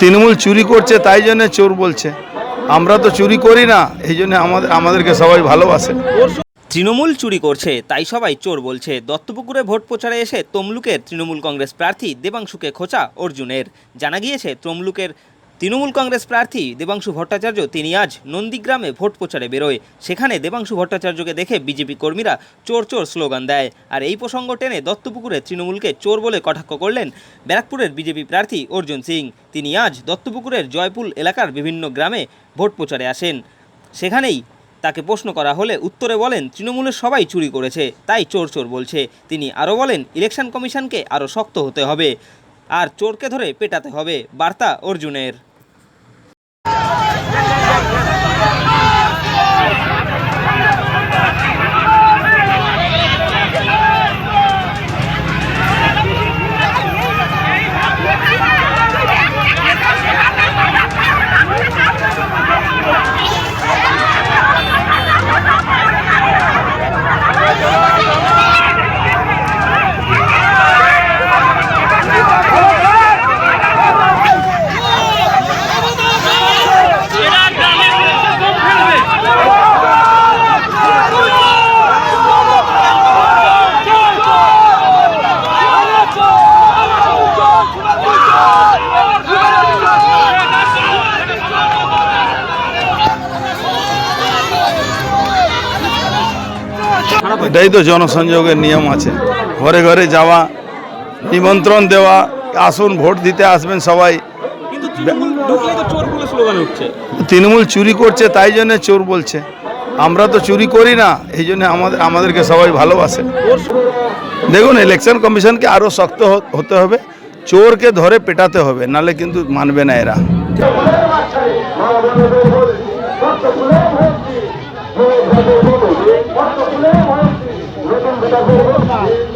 তৃণমূল চুরি করছে, তাই জন্য চোর বলছে। আমরা তো চুরি করি না, এই জন্য আমাদের আমাদেরকে সবাই ভালোবাসে। তৃণমূল চুরি করছে, তাই সবাই চোর বলছে। দত্তপুকুরে ভোট প্রচারে এসে তমলুকের তৃণমূল কংগ্রেস প্রার্থী দেবাংশুকে খোঁচা অর্জুনের। জানা গিয়েছে, তমলুকের তৃণমূল কংগ্রেস প্রার্থী দেবাংশু ভট্টাচার্য তিনি আজ নন্দীগ্রামে ভোট প্রচারে বেরোয়। সেখানে দেবাংশু ভট্টাচার্যকে দেখে বিজেপি কর্মীরা চোর চোর স্লোগান দেয়। আর এই প্রসঙ্গ টেনে দত্তপুকুরে তৃণমূলকে চোর বলে কটাক্ষ করলেন ব্যারাকপুরের বিজেপি প্রার্থী অর্জুন সিং। তিনি আজ দত্তপুকুরের জয়পুল এলাকার বিভিন্ন গ্রামে ভোট প্রচারে আসেন। সেখানেই তাকে প্রশ্ন করা হলে উত্তরে বলেন, তৃণমূলের সবাই চুরি করেছে, তাই চোর চোর বলছে। তিনি আরও বলেন, ইলেকশন কমিশনকে আরও শক্ত হতে হবে, আর চোরকে ধরে পেটাতে হবে। বার্তা অর্জুনের। এটাই তো জনসংযোগের নিয়ম আছে। ঘরে ঘরে যাওয়া নিমন্ত্রণ দেওয়া আসুন ভোট দিতে আসবেন সবাই। তৃণমূল চুরি করছে তাই জন্য চোর বলছে। আমরা তো চুরি করি না এই জন্য আমাদের আমাদেরকে সবাই ভালোবাসে। দেখুন ইলেকশন কমিশনকে আরও শক্ত হতে হবে। চোরকে ধরে পেটাতে হবে নালে কিন্তু মানবে না এরা।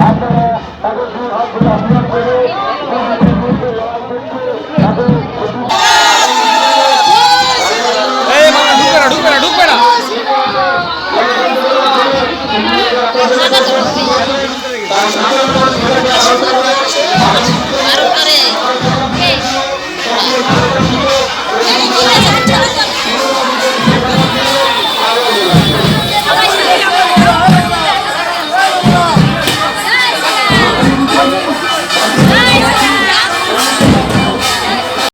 আপনারা তাদের দুর্ভাগ্য আহ্বান করে